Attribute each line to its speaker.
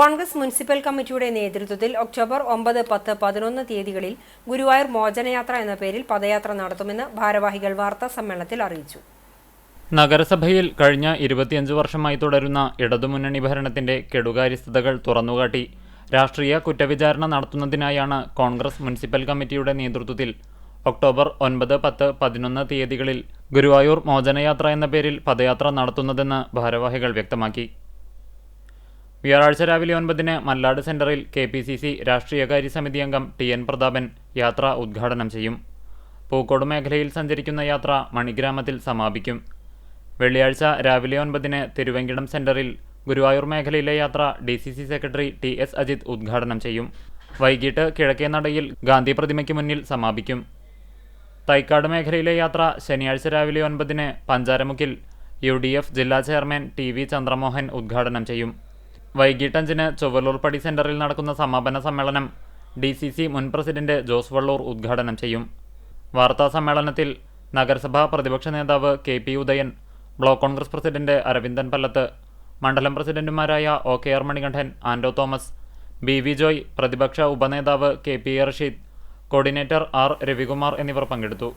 Speaker 1: Congress municipal കമ്മിറ്റിയുടെ നേതൃത്വത്തിൽ October ഒമ്പത് പത്ത് പതിനൊന്ന് തീയതികളിൽ ഗുരുവായൂർ മോചനയാത്ര എന്ന പേരിൽ പദയാത്ര നടത്തുമെന്ന് ഭാരവാഹികൾ വാർത്താ സമ്മേളനത്തിൽ അറിയിച്ചു.
Speaker 2: നഗരസഭയിൽ കഴിഞ്ഞ ഇരുപത്തിയഞ്ച് വർഷമായി തുടരുന്ന ഇടതുമുന്നണി ഭരണത്തിന്റെ കെടുകാര്യസ്ഥതകൾ തുറന്നുകാട്ടി രാഷ്ട്രീയ കുറ്റവിചാരണ നടത്തുന്നതിനായാണ് കോൺഗ്രസ് മുനിസിപ്പൽ കമ്മിറ്റിയുടെ നേതൃത്വത്തിൽ ഒക്ടോബർ ഒൻപത് പത്ത് പതിനൊന്ന് തീയതികളിൽ ഗുരുവായൂർ മോചനയാത്ര എന്ന പേരിൽ പദയാത്ര നടത്തുന്നതെന്ന് ഭാരവാഹികൾ വ്യക്തമാക്കി. വ്യാഴാഴ്ച രാവിലെ ഒൻപതിന് മല്ലാട് സെന്ററിൽ കെ പി സി സി രാഷ്ട്രീയകാര്യ സമിതി അംഗം ടി എൻ പ്രതാപൻ യാത്ര ഉദ്ഘാടനം ചെയ്യും. പൂക്കോട് മേഖലയിൽ സഞ്ചരിക്കുന്ന യാത്ര മണിഗ്രാമത്തിൽ സമാപിക്കും. വെള്ളിയാഴ്ച രാവിലെ ഒൻപതിന് തിരുവെങ്കിടം സെന്ററിൽ ഗുരുവായൂർ മേഖലയിലെ യാത്ര D C C secretary T S Ajith ഉദ്ഘാടനം ചെയ്യും. വൈകിട്ട് കിഴക്കേ നടയിൽ ഗാന്ധി പ്രതിമയ്ക്ക് മുന്നിൽ സമാപിക്കും. തൈക്കാട് മേഖലയിലെ യാത്ര ശനിയാഴ്ച രാവിലെ ഒൻപതിന് പഞ്ചാരമുക്കിൽ യു ഡി എഫ് ജില്ലാ ചെയർമാൻ ടി വി ചന്ദ്രമോഹൻ ഉദ്ഘാടനം ചെയ്യും. വൈകിട്ട് അഞ്ചിന് പടി സെന്ററിൽ നടക്കുന്ന സമാപന സമ്മേളനം ഡി സി സി മുൻ പ്രസിഡന്റ് ജോസ് വള്ളൂർ ഉദ്ഘാടനം ചെയ്യും. വാർത്താ സമ്മേളനത്തിൽ നഗരസഭാ പ്രതിപക്ഷ നേതാവ് K P Udayan block Congress president Aravindan Pallath മണ്ഡലം പ്രസിഡന്റുമാരായ O K R Manikandan Ando Thomas B V Joy പ്രതിപക്ഷ ഉപനേതാവ് K P A Rasheed coordinator R Ravikumar എന്നിവർ പങ്കെടുത്തു.